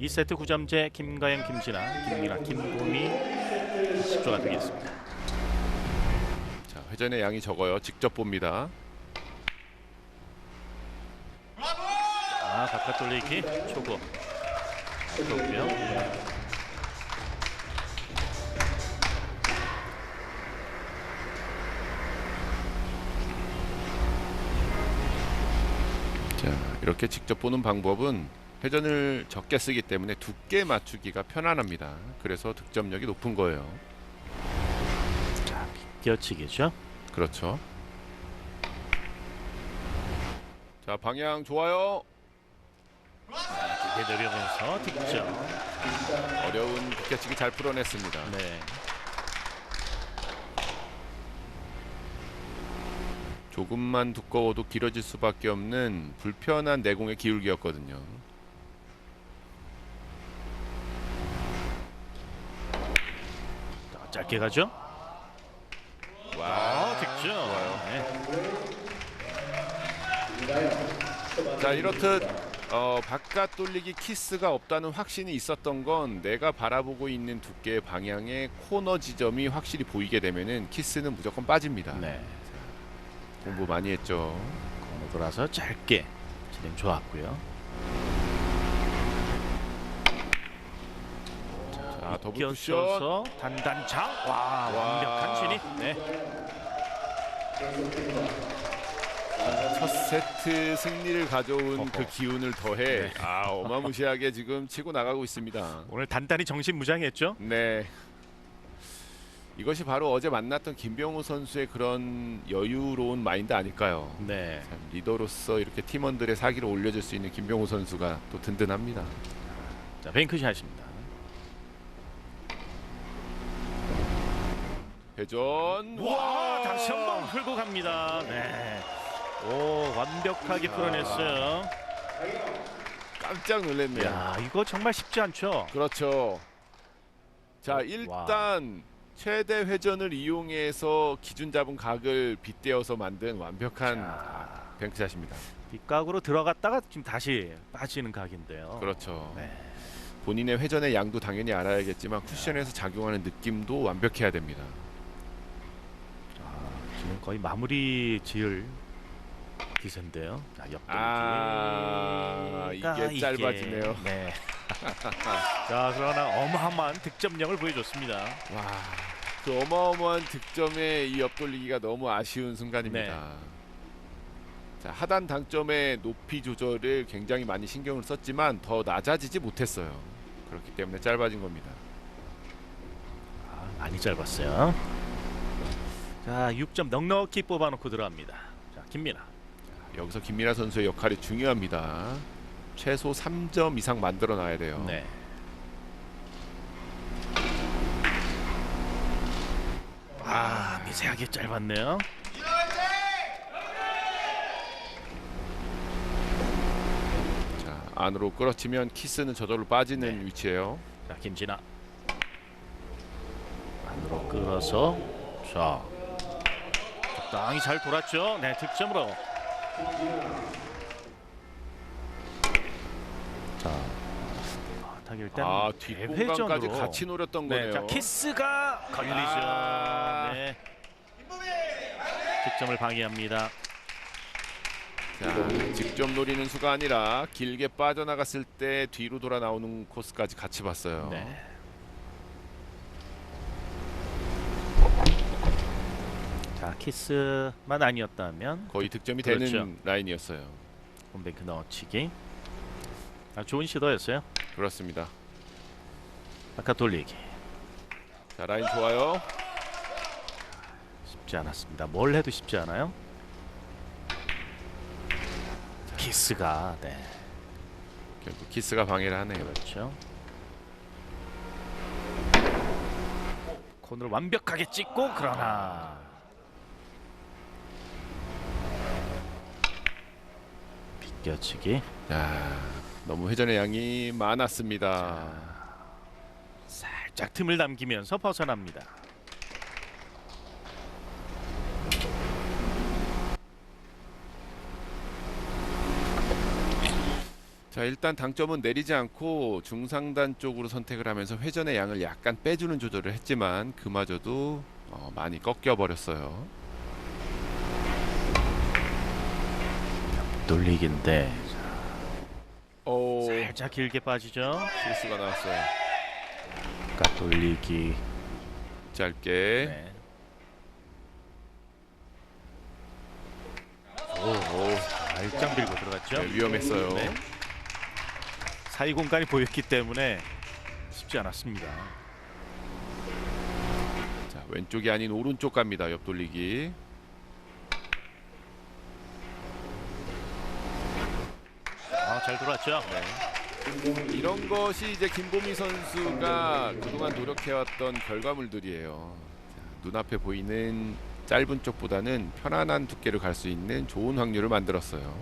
2세트 9점제 김가영, 김진아, 김민아, 김보미 10조가 되겠습니다. 자, 회전의 양이 적어요. 직접 봅니다. 아 바깥 돌리기 초구 아깝고요. 자, 이렇게 직접 보는 방법은 회전을 적게 쓰기 때문에 두께 맞추기가 편안합니다. 그래서 득점력이 높은 거예요. 자 비껴치기죠. 그렇죠. 자, 방향 좋아요. 기대 내려면서 득점. 어려운 비켜치기 잘 풀어냈습니다. 네. 조금만 두꺼워도 길어질 수밖에 없는 불편한 내공의 기울기였거든요. 짧게 가죠. 와, 아 득점. 네. 자 이렇듯 어, 바깥 돌리기 키스가 없다는 확신이 있었던 건 내가 바라보고 있는 두께의 방향의 코너 지점이 확실히 보이게 되면은 키스는 무조건 빠집니다. 네. 공부 많이 했죠. 코너 돌아서 짧게 진행 좋았고요. 자 더블 쿠션. 끼어서 단단장. 와, 와. 완벽한 진입. 네. 첫 세트 승리를 가져온 어허. 그 기운을 더해 아 어마무시하게 지금 치고 나가고 있습니다. 오늘 단단히 정신 무장했죠. 네. 이것이 바로 어제 만났던 김병호 선수의 그런 여유로운 마인드 아닐까요? 네. 참, 리더로서 이렇게 팀원들의 사기를 올려줄 수 있는 김병호 선수가 또 든든합니다. 자, 뱅크샷입니다. 회전. 와, 다시 한 번 풀고 갑니다. 네. 오, 완벽하게 풀어냈어요. 깜짝 놀랐네요. 야, 이거 정말 쉽지 않죠. 그렇죠. 자 와. 일단 최대 회전을 이용해서 기준 잡은 각을 빗대어서 만든 완벽한 자. 뱅크샷입니다. 뒷각으로 들어갔다가 지금 다시 빠지는 각인데요. 그렇죠. 네. 본인의 회전의 양도 당연히 알아야겠지만 쿠션에서 작용하는 느낌도 완벽해야 됩니다. 지금 거의 마무리 지을 기세인데요. 자, 옆돌기. 아 이게 짧아지네요. 네. 자, 그러나 어마어마한 득점력을 보여줬습니다. 와, 그 어마어마한 득점의 이 옆돌리기가 너무 아쉬운 순간입니다. 네. 자, 하단 당점의 높이 조절을 굉장히 많이 신경을 썼지만 더 낮아지지 못했어요. 그렇기 때문에 짧아진 겁니다. 아, 많이 짧았어요. 자, 6점 넉넉히 뽑아놓고 들어갑니다. 자, 김민아. 여기서 김민아 선수의 역할이 중요합니다. 최소 3점 이상 만들어 놔야 돼요. 네. 아, 미세하게 짧았네요. 자, 안으로 끌어치면 키스는 저절로 빠지는 네. 위치예요. 자, 김진아. 안으로 끌어서 자. 적당히 잘 돌았죠. 네, 득점으로. 자. 아, 타기 일단 아, 뒷공간까지. 같이 노렸던 네, 거네요. 자, 키스가 걸리죠. 아. 네. 득점을 방해합니다. 자, 직접 노리는 수가 아니라 길게 빠져나갔을 때 뒤로 돌아 나오는 코스까지 같이 봤어요. 네. 자, 키스만 아니었다면 거의 득점이 그렇죠. 되는 라인이었어요. 홈뱅크 넣어치기. 아, 좋은 시도였어요. 그렇습니다. 아까 돌리기 자, 라인 좋아요. 쉽지 않았습니다. 뭘 해도 쉽지 않아요. 키스가 네 결국 키스가 방해를 하네요. 그렇죠. 코너를 완벽하게 찍고 그러나 비껴치기 야, 너무 회전의 양이 많았습니다. 살짝 틈을 남기면서 벗어납니다. 자, 자 일단 당점은 내리지 않고 중상단 쪽으로 선택을 하면서 회전의 양을 약간 빼주는 조절을 했지만 그마저도 어, 많이 꺾여 버렸어요. 돌리기인데 오 살짝 길게 빠지죠. 실수가 나왔어요. 바깥 돌리기. 짧게 네. 오, 오, 살짝 밀고 들어갔죠. 네, 위험했어요. 네. 사이 공간이 보였기 때문에 쉽지 않았습니다. 자 왼쪽이 아닌 오른쪽 갑니다. 옆 돌리기. 잘 돌았죠. 이런 것이 이제 김보미 선수가 그동안 노력해왔던 결과물들이에요. 자, 눈앞에 보이는 짧은 쪽보다는 편안한 두께를 갈수 있는 좋은 확률을 만들었어요.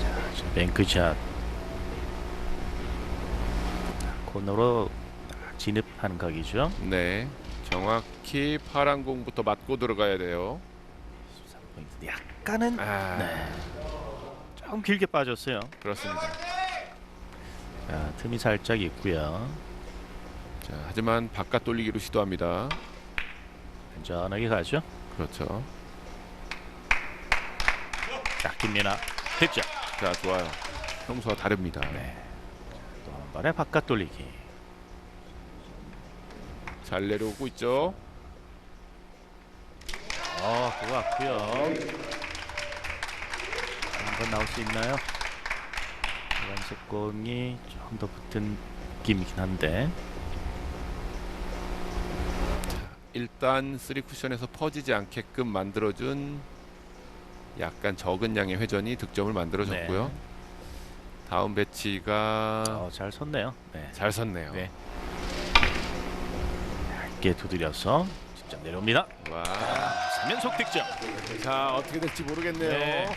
자, 뱅크샷. 코너로 진입하는 각이죠. 네, 정확히 파란 공부터 맞고 들어가야 돼요. 13포인트. 약간은 아, 네. 조금 길게 빠졌어요. 그렇습니다. 자, 틈이 살짝 있고요. 자, 하지만 바깥 돌리기로 시도합니다. 안전하게 가죠. 그렇죠. 자, 김민아 득점. 자, 좋아요. 평소와 다릅니다. 네. 또한 번에 바깥 돌리기. 잘 내려오고 있죠. 어, 그거 같고요. 한번 나올 수 있나요? 노란색 공이 좀 더 붙은 느낌이긴 한데. 일단 쓰리 쿠션에서 퍼지지 않게끔 만들어준 약간 적은 양의 회전이 득점을 만들어줬고요. 다음 배치가 어, 잘 섰네요. 네. 잘 섰네요. 네. 얇게 두드려서 직접 내려옵니다. 와, 3연속 득점. 자 어떻게 될지 모르겠네요. 네.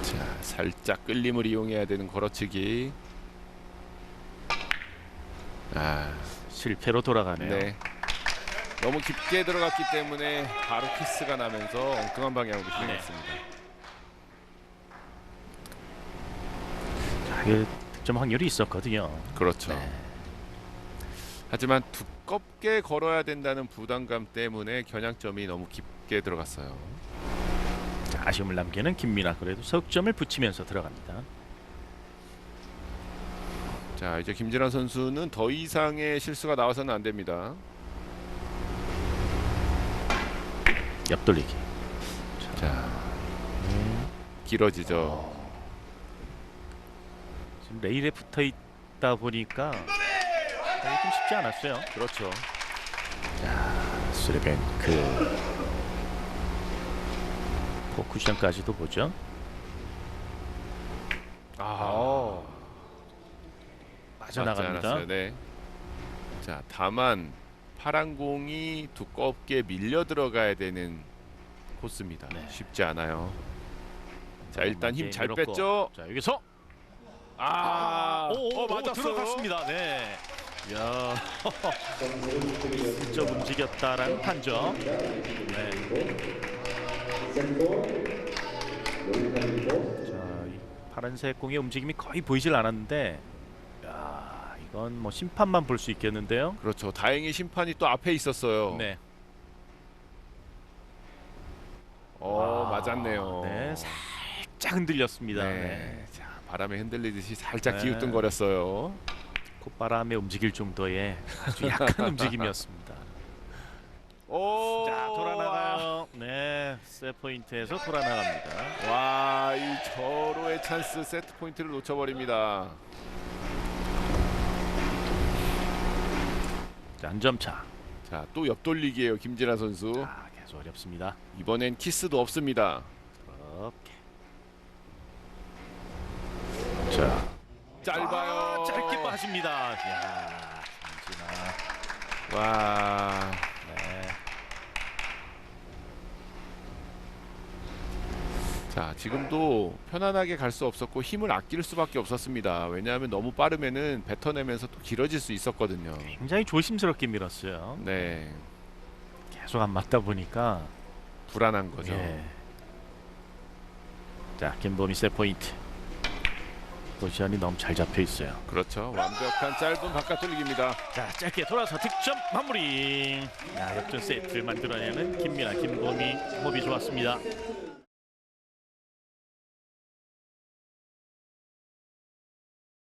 자, 살짝 끌림을 이용해야 되는 걸어치기. 아, 실패로 돌아가네요. 네. 너무 깊게 들어갔기 때문에 바로 키스가 나면서 엉뚱한 방향으로 진행했습니다. 자, 이게 득점 확률이 있었거든요. 그렇죠. 네. 하지만 두껍게 걸어야 된다는 부담감 때문에 겨냥점이 너무 깊게 들어갔어요. 자, 아쉬움을 남기는 김민아 그래도 석점을 붙이면서 들어갑니다. 자, 이제 김진환 선수는 더 이상의 실수가 나와서는 안 됩니다. 옆돌리기. 자, 네. 길어지죠. 지금 레일에 붙어 있다 보니까 좀 쉽지 않았어요. 그렇죠. 스리뱅크 포쿠션까지도 보죠. 아, 맞지 빠져나갑니다. 않았어요. 네. 자, 다만 파란 공이 두껍게 밀려 들어가야 되는 코스입니다. 네. 쉽지 않아요. 자, 일단 힘 잘. 뺐죠. 자 여기서 아, 오, 오, 어, 오, 맞았어요. 들어갔습니다. 네. 야, 직접 움직였다라는 판정. 네. 자, 이 파란색 공의 움직임이 거의 보이질 않았는데, 야, 이건 뭐 심판만 볼 수 있겠는데요. 그렇죠. 다행히 심판이 또 앞에 있었어요. 네. 어, 아, 맞았네요. 네, 살짝 흔들렸습니다. 네. 네. 자, 바람에 흔들리듯이 살짝 네. 기우뚱거렸어요. 콧바람에 움직일 정도의 아주 약한 움직임이었습니다. 오, 자 돌아나가요. 네, 세 포인트에서 돌아나갑니다. 와, 이 절호의 찬스 세트 포인트를 놓쳐버립니다. 자, 한 점 차. 자, 또 옆돌리기예요, 김진아 선수. 아, 계속 어렵습니다. 이번엔 키스도 없습니다. 이렇게. 자, 짧아요. 아, 짧게 빠집니다. 야, 김진아. 와, 네. 자 지금도 편안하게 갈 수 없었고 힘을 아낄 수밖에 없었습니다. 왜냐하면 너무 빠르면은 뱉어내면서 또 길어질 수 있었거든요. 굉장히 조심스럽게 밀었어요. 네 계속 안 맞다 보니까 불안한 거죠. 예. 자 김보미 세 포인트. 포지션이 너무 잘 잡혀 있어요. 그렇죠. 완벽한 짧은 바깥 돌리기입니다. 자 짧게 돌아서 득점 마무리. 야 역전 세트를 만들어내는 김민아 김보미 호흡이 좋았습니다.